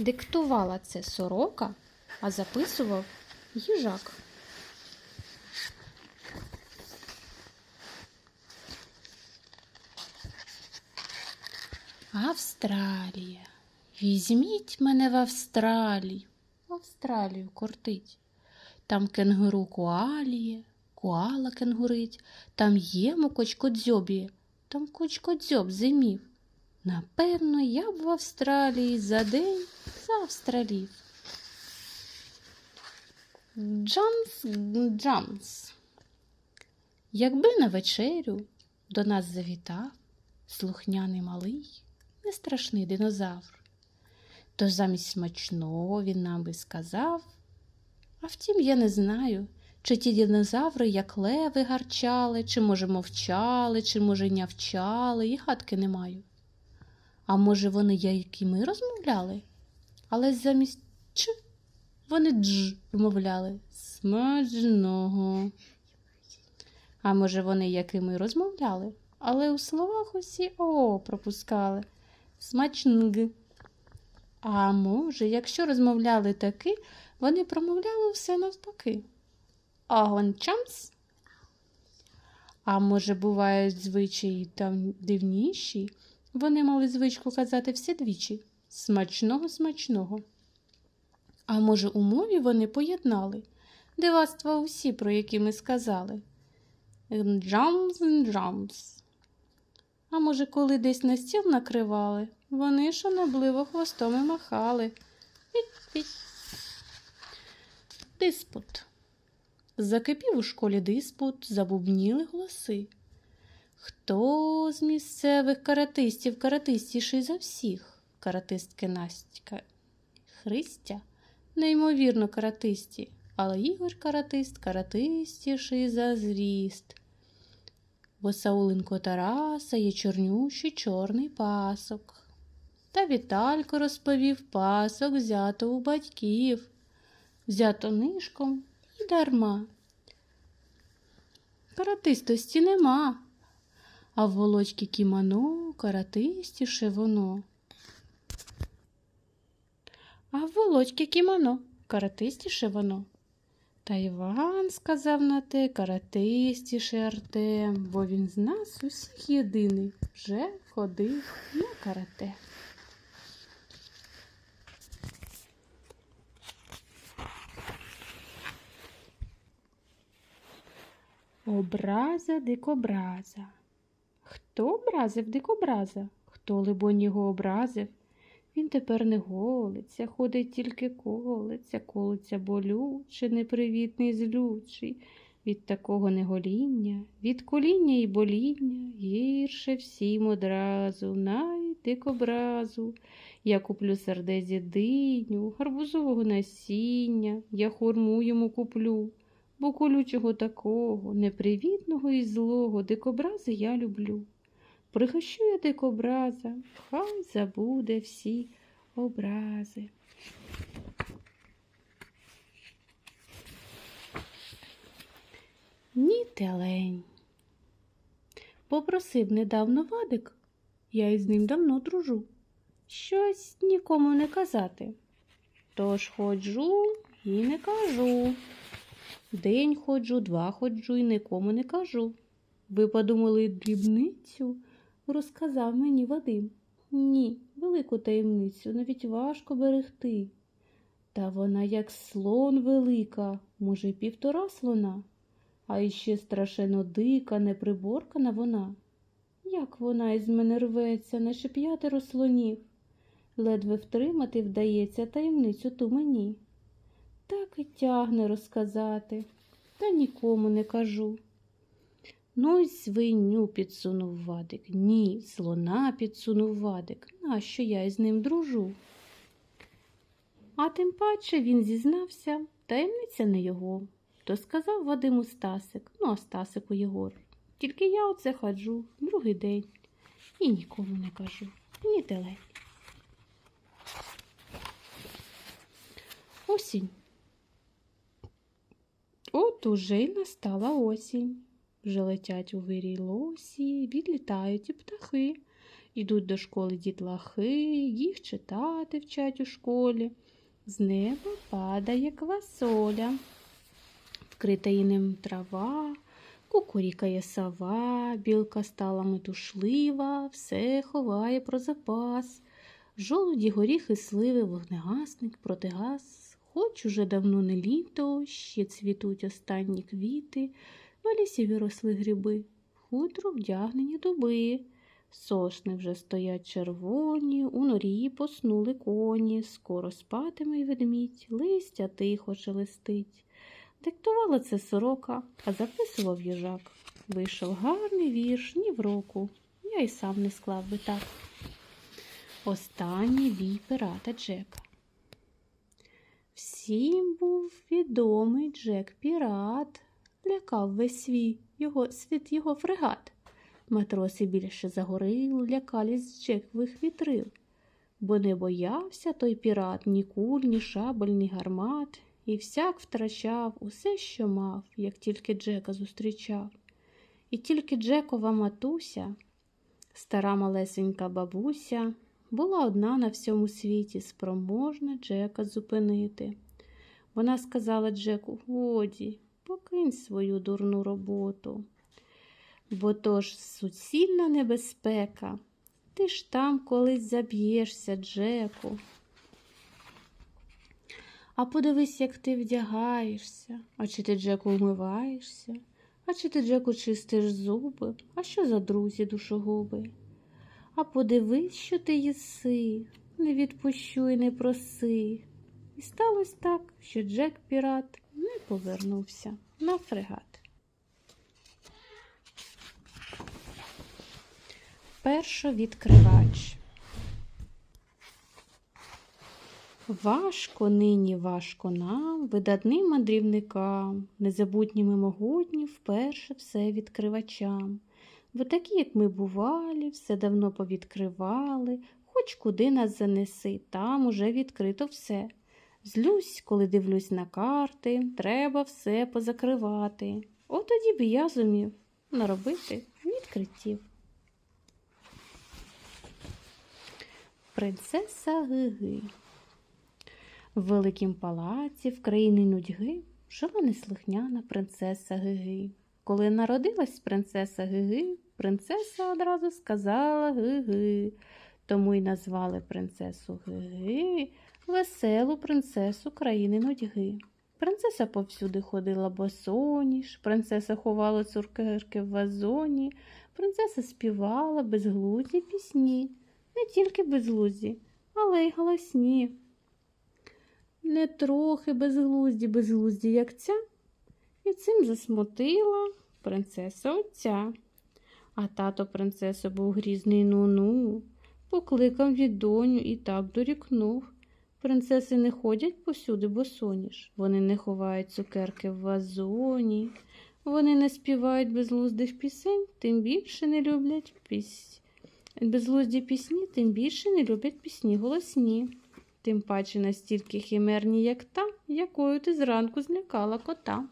Диктувала це сорока, а записував їжак. Австралія. Візьміть мене в Австралію. В Австралію кортить. Там кенгуру коаліє, коала кенгурить, там ємо кочкодзьобіє, там кочкодзьоб зимів. Напевно, я б в Австралії за день завстралів. Джамс Джамс. Якби на вечерю до нас завітав слухняний малий, не страшний динозавр, то замість смачного він нам би сказав. А втім, я не знаю, чи ті динозаври, як леви, гарчали, чи, може, мовчали, чи, може, нявчали, і гадки не маю. А може, вони як і ми розмовляли? Але замість ч вони дж вимовляли смачного. А може, вони як і ми розмовляли, але у словах усі о пропускали смачнг. А може, якщо розмовляли таки, вони промовляли все навпаки. Агончамс. А може, бувають звичаї дивніші, вони мали звичку казати все двічі смачного, смачного. А може, у мові вони поєднали дивацтва усі, про які ми сказали. Джамс, джамс. А може, коли десь на стіл накривали, вони шанобливо хвостом і махали. Диспут. Закипів у школі диспут, забубніли голоси. Хто з місцевих каратистів каратистіший за всіх? Каратистки Настя Христя, неймовірно каратисті, але Ігор каратист каратистіший за зріст. Бо Сауленко Тараса є чорнющий чорний пасок. Та Віталько розповів пасок взято у батьків, взято нишком і дарма. Каратистості нема, а в волочки кімоно каратистіше воно. А в волочки кімоно каратистіше воно. Та Іван сказав на те каратистіше Артем, бо він з нас усіх єдиний вже ходив на карате. Образа дикобраза. Хто образив дикобраза? Хто, либонь, його образив? Він тепер не голиться, ходить тільки колиться, колиться болюче, непривітний, злючий. Від такого негоління, від коління і боління гірше всім одразу, навіть дикобразу. Я куплю сердезі диню, гарбузового насіння, я хурму йому куплю, бо колючого такого, непривітного і злого дикобрази я люблю. Пригощу я дикобраза, хай забуде всі образи. Ні телень. Попросив недавно вадик, я із ним давно дружу. Щось нікому не казати. Тож ходжу і не кажу. День ходжу, два ходжу і нікому не кажу. Ви подумали дрібницю, розказав мені Вадим. Ні, велику таємницю навіть важко берегти. Та вона, як слон велика, може, й півтора слона, а іще страшенно дика, неприборкана вона. Як вона із мене рветься, наче п'ятеро слонів. Ледве втримати вдається таємницю ту мені. Так і тягне розказати, та нікому не кажу. Ну й свиню підсунув вадик. Ні, слона підсунув вадик. Нащо я із ним дружу? А тим паче він зізнався, таємниця не його. То сказав Вадиму Стасик, ну а Стасику Єгор. Тільки я оце ходжу другий день і нікому не кажу, ні телень. Осінь. От уже й настала осінь. Вже летять у вирій лосі, відлітають і птахи, Ідуть до школи дітлахи, їх читати вчать у школі. З неба падає квасоля, вкрита інем трава, кукурікає сова, білка стала метушлива, все ховає про запас. Жолуді, горіхи, сливи, вогнегасник, протигаз. Хоч уже давно не літо, ще цвітуть останні квіти, в лісі виросли гриби, хутро вдягнені дуби. Сосни вже стоять червоні, у норі поснули коні, скоро спатиме й ведмідь, листя тихо шелестить. Диктувала це сорока, а записував їжак. Вийшов гарний вірш ні в року. Я й сам не склав би так. Останній бій пирата Джека. Всім був відомий Джек Пірат, лякав весь свій його світ його фрегат. Матроси більше загорили, лякались Джекових вітрил, бо не боявся той пірат ні куль, ні шабель, ні гармат, і всяк втрачав усе, що мав, як тільки Джека зустрічав. І тільки Джекова матуся, стара малесенька бабуся, була одна на всьому світі спроможна Джека зупинити. Вона сказала Джеку годі, покинь свою дурну роботу. Бо то ж суцільна небезпека. Ти ж там колись заб'єшся, Джеку. А подивись, як ти вдягаєшся, а чи ти Джеку вмиваєшся, а чи ти Джеку чистиш зуби, а що за друзі душогуби? А подивись, що ти їси, не відпущу і не проси. І сталося так, що Джек Пірат не повернувся на фрегат. Першовідкривач. Важко нині важко нам, видатним мандрівникам, незабутніми могутні вперше все відкривачам. Бо такі, як ми бувалі, все давно повідкривали, хоч куди нас занеси, там уже відкрито все. Злюсь, коли дивлюсь на карти, треба все позакривати. От тоді б я зумів наробити відкриттів. Принцеса Гиги. В великім палаці в країні нудьги жила неслухняна принцеса Гиги. Коли народилась принцеса Гиги, принцеса одразу сказала Гиги, тому й назвали принцесу Гиги веселу принцесу країни нудьги. Принцеса повсюди ходила босоніж, принцеса ховала цукерки в вазоні, принцеса співала безглузді пісні не тільки безглузді, але й голосні. Не трохи безглузді, безглузді, як ця, і цим засмутила принцеса отця. А тато принцеса був грізний ну-ну, покликав від доню і так дорікнув. Принцеси не ходять посюди, босоніж, вони не ховають цукерки в вазоні, вони не співають безглуздих пісень, тим більше не люблять пісень. Безглузді пісні тим більше не люблять пісні голосні, тим паче настільки химерні, як та, якою ти зранку злякала кота.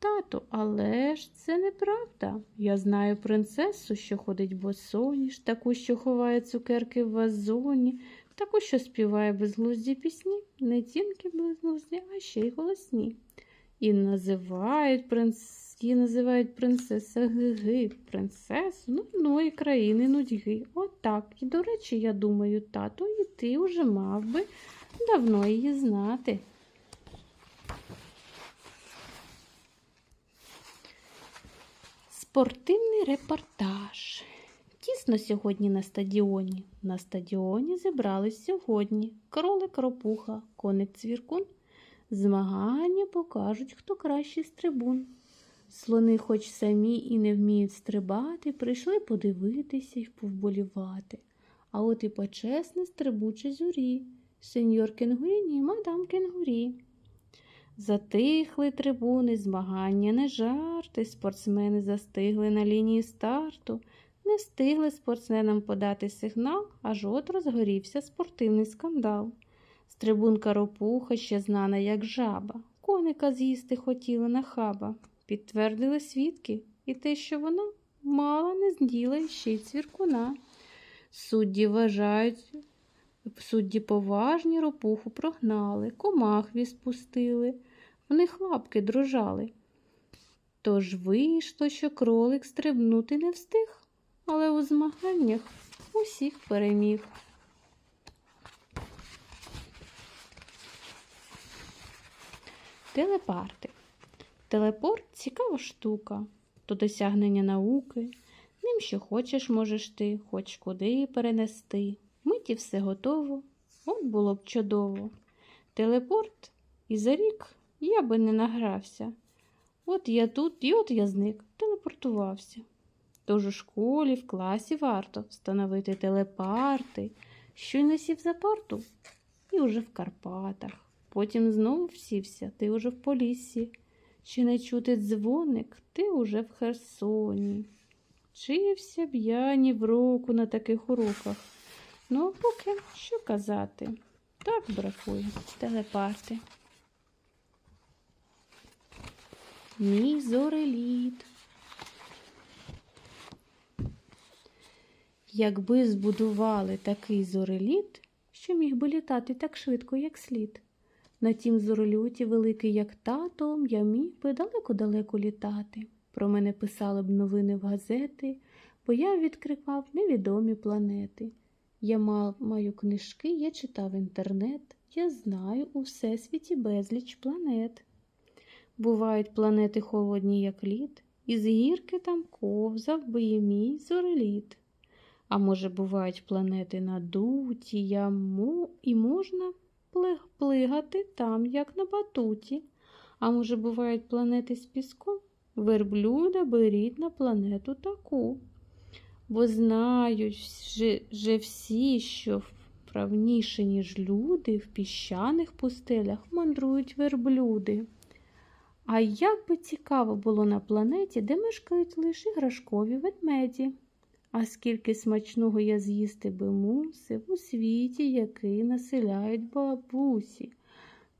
Тату, але ж це неправда. Я знаю принцесу, що ходить босоніж, таку, що ховає цукерки в вазоні, таку, що співає безглузді пісні, не тільки безглузді, а ще й голосні. І називають принц... Її називають принцеса Гиги, принцесу нудної країни нудьги. Отак. І, до речі, я думаю, тато, і ти вже мав би давно її знати. Спортивний репортаж. Тісно сьогодні на стадіоні. На стадіоні зібрались сьогодні кролик ропуха, коник цвіркун. Змагання покажуть, хто кращий з трибун. Слони, хоч самі і не вміють стрибати, прийшли подивитися й повболівати. А от і почесне стрибуче зюрі, сеньор кенгуріні і мадам кенгурі. Затихли трибуни, змагання не жарти, спортсмени застигли на лінії старту, не встигли спортсменам подати сигнал, аж от розгорівся спортивний скандал. Стрибунка ропуха ще знана, як жаба, коника з'їсти хотіла на хаба. Підтвердили свідки і те, що вона мала не зділа ще й цвіркуна. Судді вважають, судді поважні ропуху прогнали, комах відпустили, в них лапки дрожали. Тож вийшло, що кролик стрибнути не встиг, але у змаганнях усіх переміг. Телепарти. Телепорт цікава штука, то досягнення науки. Ним що хочеш, можеш ти, хоч куди перенести. Миті все готово, от було б чудово. Телепорт і за рік я би не награвся. От я тут і от я зник, телепортувався. Тож у школі, в класі варто встановити телепарти, що й сів за парту, і уже в Карпатах. Потім знову всівся, ти уже в Поліссі. Чи не чути дзвоник, ти уже в Херсоні. Вчився б я ні в року на таких уроках. Ну, а поки що казати? Так бракує телепарти. Мій зореліт. Якби збудували такий зореліт, що міг би літати так швидко, як слід. На тім зорольоті, великий, як тато, я міг би далеко-далеко літати. Про мене писали б новини в газети, бо я відкривав невідомі планети. Я мав, маю книжки, я читав інтернет, я знаю у всесвіті безліч планет. Бувають планети холодні, як лід, і з гірки там ковзав би і мій зореліт. А може, бувають планети надуті, яму, і можна плигати там, як на батуті. А може, бувають планети з піском? Верблюда беріть на планету таку. Бо знають же, же всі, що вправніші, ніж люди, в піщаних пустелях мандрують верблюди. А як би цікаво було на планеті, де мешкають лише іграшкові ведмеді. А скільки смачного я з'їсти би мусив у світі, який населяють бабусі,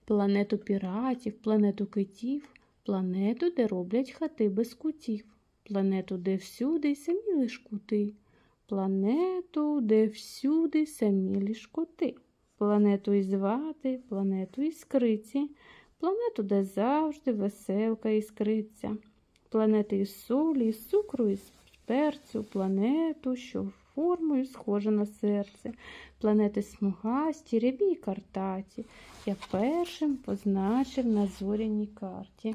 планету піратів, планету китів, планету, де роблять хати без кутів, планету, де всюди самі лиш кути, планету, де всюди самі лиш коти, планету із вати, планету із криці, планету, де завжди веселка іскриться, планети із солі, із цукру, із перцю, планету, що формою схожа на серце, планети смугасті, рябі й картаті. Я першим позначив на зоряній карті.